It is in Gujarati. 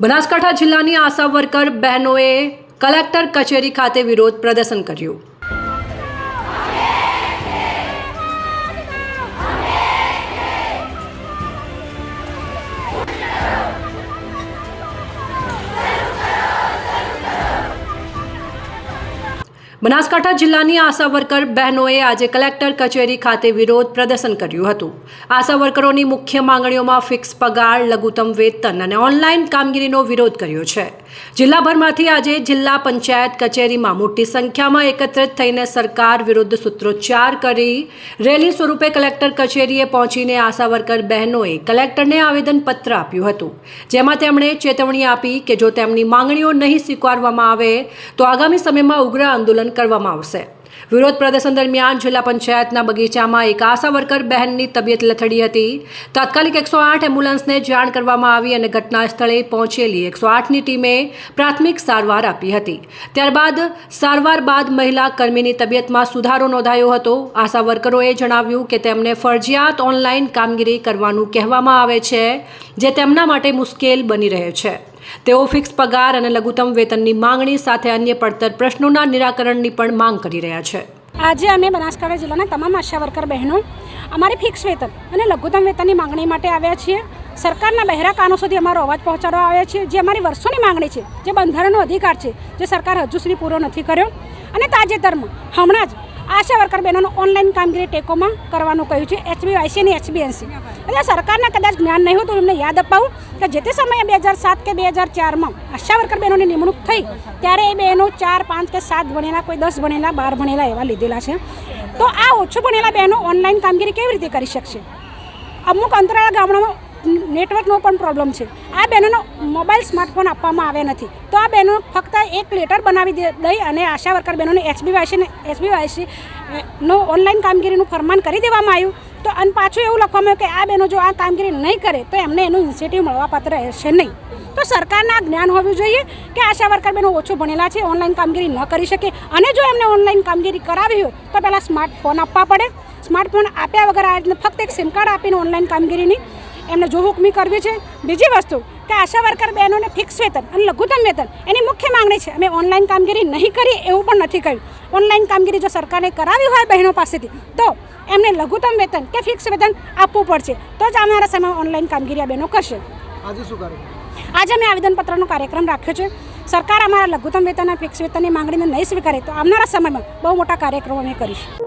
બનાસકાંઠા જિલ્લાની આશા વર્કર બહેનોએ કલેક્ટર કચેરી ખાતે વિરોધ પ્રદર્શન કર્યું. બનાસકાંઠા જિલ્લાની આશા વર્કર બહેનોએ આજે કલેક્ટર કચેરી ખાતે વિરોધ પ્રદર્શન કર્યું હતું. આશા વર્કરોની મુખ્ય માંગણીઓમાં ફિક્સ પગાર, લઘુત્તમ વેતન અને ઓનલાઈન કામગીરીનો વિરોધ કર્યો છે. જિલ્લાભરમાંથી આજે જિલ્લા પંચાયત કચેરીમાં મોટી સંખ્યામાં એકત્રિત થઈને સરકાર વિરુદ્ધ સૂત્રોચ્ચાર કરી રેલી સ્વરૂપે કલેક્ટર કચેરીએ પહોંચીને આશા વર્કર બહેનોએ કલેક્ટરને આવેદનપત્ર આપ્યું હતું. જેમાં તેમણે ચેતવણી આપી કે જો તેમની માંગણીઓ નહીં સ્વીકારવામાં આવે, તો આગામી સમયમાં ઉગ્ર આંદોલન કરવામાં આવશે. વિરોધ પ્રદર્શન દરમિયાન જિલ્લા પંચાયતના બગીચામાં એક આશા વર્કર બહેનની તબિયત લથડી હતી. તાત્કાલિક એકસો આઠ એમ્બ્યુલન્સને જાણ કરવામાં આવી અને ઘટના સ્થળે પહોંચેલી એકસો આઠની ટીમે પ્રાથમિક સારવાર આપી હતી. ત્યારબાદ સારવાર બાદ મહિલા કર્મીની તબિયતમાં સુધારો નોંધાયો હતો. આશા વર્કરોએ જણાવ્યું કે તેમને ફરજિયાત ઓનલાઈન કામગીરી કરવાનું કહેવામાં આવે છે, જે તેમના માટે મુશ્કેલ બની રહે છે. તેઓ ફિક્સ પગાર અને લઘુત્તમ વેતનની માંગણી સાથે અન્ય પડતર પ્રશ્નોના નિરાકરણની પણ માંગ કરી રહ્યા છે. આજે અમે બનાસકાંઠા જિલ્લાના તમામ આશા વર્કર બહેનો અમારી ફિક્સ વેતન અને લઘુત્તમ વેતનની માંગણી માટે આવ્યા છીએ. સરકારના બહેરા કાનો સુધી અમારો અવાજ પહોંચાડવા આવ્યા છે જે અમારી વર્ષોની માંગણી છે, જે બંધારણનો અધિકાર છે, જે સરકાર હજુ સુધી પૂરો નથી કર્યો. અને તાજેતરમાં હમણાં જ આશા વર્કર બહેનોનું ઓનલાઈન કામગીરી ટેકોમાં કરવાનું કહ્યું છે, એચબીવાયસી અને એચબીએનસી. એટલે સરકારને કદાચ જ્ઞાન નહીં હોય તો એમને યાદ અપાવું કે જે તે સમયે બે હજાર સાત કે બે હજાર ચારમાં આશા વર્કર બહેનોની નિમણૂક થઈ, ત્યારે એ બહેનો ચાર, પાંચ કે સાત ભણેલા, કોઈ દસ ભણેલા, બાર ભણેલા એવા લીધેલા છે. તો આ ઓછું ભણેલા બહેનો ઓનલાઈન કામગીરી કેવી રીતે કરી શકશે? અમુક અંતરાળા ગામડામાં નેટવર્કનો પણ પ્રોબ્લેમ છે. આ બહેનોનો મોબાઈલ સ્માર્ટફોન આપવામાં આવ્યા નથી. તો આ બહેનો ફક્ત એક લેટર બનાવી દઈ અને આશા વર્કર બહેનોને એસબી વાયસી નો ઓનલાઈન કામગીરીનું ફરમાન કરી દેવામાં આવ્યું. તો અને પાછું એવું લખવામાં આવ્યું કે આ બહેનો જો આ કામગીરી નહીં કરે, તો એમને એનું ઇન્સેન્ટિવ મળવાપાત્ર રહેશે નહીં. તો સરકારને જ્ઞાન હોવું જોઈએ કે આશા વર્કર બહેનો ઓછું ભણેલા છે, ઓનલાઈન કામગીરી ન કરી શકે. અને જો એમને ઓનલાઈન કામગીરી કરાવી હોય, તો પહેલાં સ્માર્ટફોન આપવા પડે. સ્માર્ટફોન આપ્યા વગર આ ફક્ત એક સિમ કાર્ડ આપીને ઓનલાઈન કામગીરીની એમને જો હુકમી કરવી છે. બીજી વસ્તુ કે આશા વર્કર બહેનોને ફિક્સ વેતન અને લઘુત્તમ વેતન એની મુખ્ય માંગણી છે. અમે ઓનલાઈન કામગીરી નહીં કરી એવું પણ નથી કહ્યું. ઓનલાઈન કામગીરી જો સરકારે કરાવી હોય બહેનો પાસેથી તો એમને લઘુત્તમ વેતન કે ફિક્સ વેતન આપવું પડશે. તો જ આવનારા સમયમાં ઓનલાઈન કામગીરી આ બહેનો કરશે. આજે શું કરે આજે અમે આવેદનપત્રનો કાર્યક્રમ રાખ્યો છે. સરકાર અમારા લઘુત્તમ વેતન અને ફિક્સ વેતનની માંગણીને નહીં સ્વીકારે તો આવનારા સમયમાં બહુ મોટા કાર્યક્રમો અમે કરીશું.